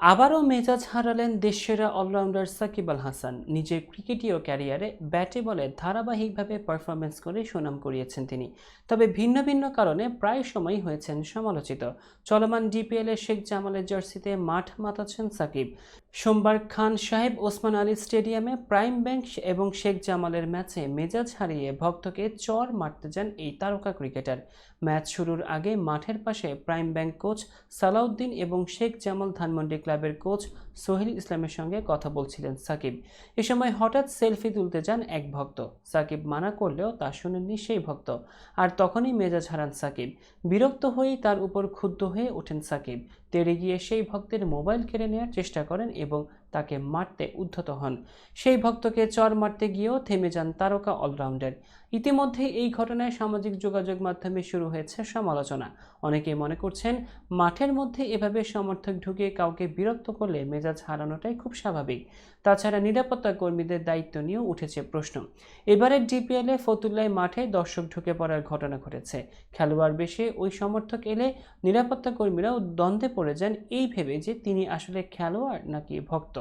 আবারও মেজাজ হারালেন দেশসেরা অলরাউন্ডার সাকিব আল হাসান। নিজের ক্রিকেটীয় ক্যারিয়ারে ব্যাটে বলে ধারাবাহিকভাবে পারফরমেন্স করে সুনাম করিয়েছেন তিনি। তবে ভিন্ন ভিন্ন কারণে প্রায় সময়ই হয়েছেন সমালোচিত। চলমান ডিপিএলে শেখ জামালের জার্সিতে মাঠ মাতাচ্ছেন সাকিব। সোমবার খান সাহেব ওসমান আলী স্টেডিয়ামে প্রাইম ব্যাংক এবং শেখ জামালের ম্যাচে মেজাজ হারিয়ে ভক্তকে চর মারতে যান এই তারকা ক্রিকেটার। ম্যাচ শুরুর আগে মাঠের পাশে প্রাইম ব্যাংক কোচ সালাউদ্দিন এবং শেখ জামাল ধানমন্ডি ক্লাবের কোচ সোহেল ইসলামের সঙ্গে কথা বলছিলেন সাকিব। এ সময় হঠাৎ সেলফি তুলতে যান এক ভক্ত। সাকিব মানা করলেও তা শুনেননি সেই ভক্ত। আর তখনই মেজাজ হারান সাকিব। বিরক্ত হয়েই তার উপর ক্ষুব্ধ হয়ে ওঠেন সাকিব। তেড়ে গিয়ে সেই ভক্তের মোবাইল কেড়ে নেওয়ার চেষ্টা করেন এবং তাকে মারতে উদ্ধত হন। সেই ভক্তকে চর মারতে গিয়েও থেমে যান তারকা অলরাউন্ডার। ইতিমধ্যে এই ঘটনায় সামাজিক যোগাযোগ মাধ্যমে শুরু হয়েছে সমালোচনা। অনেকে মনে করছেন, মাঠের মধ্যে এভাবে সমর্থক ঢুকে কাউকে বিরক্ত করলে মেজাজ হারানোটাই খুব স্বাভাবিক। তাছাড়া নিরাপত্তা কর্মীদের দায়িত্ব নিয়েও উঠেছে প্রশ্ন। এবারের ডিপিএলে ফতুল্লায় মাঠে দর্শক ঢুকে পড়ার ঘটনা ঘটেছে। খেলোয়াড় বেশে ওই সমর্থক এলে নিরাপত্তা কর্মীরাও দ্বন্দ্বে পড়ে যান এই ভেবে যে তিনি আসলে খেলোয়াড় নাকি ভক্ত।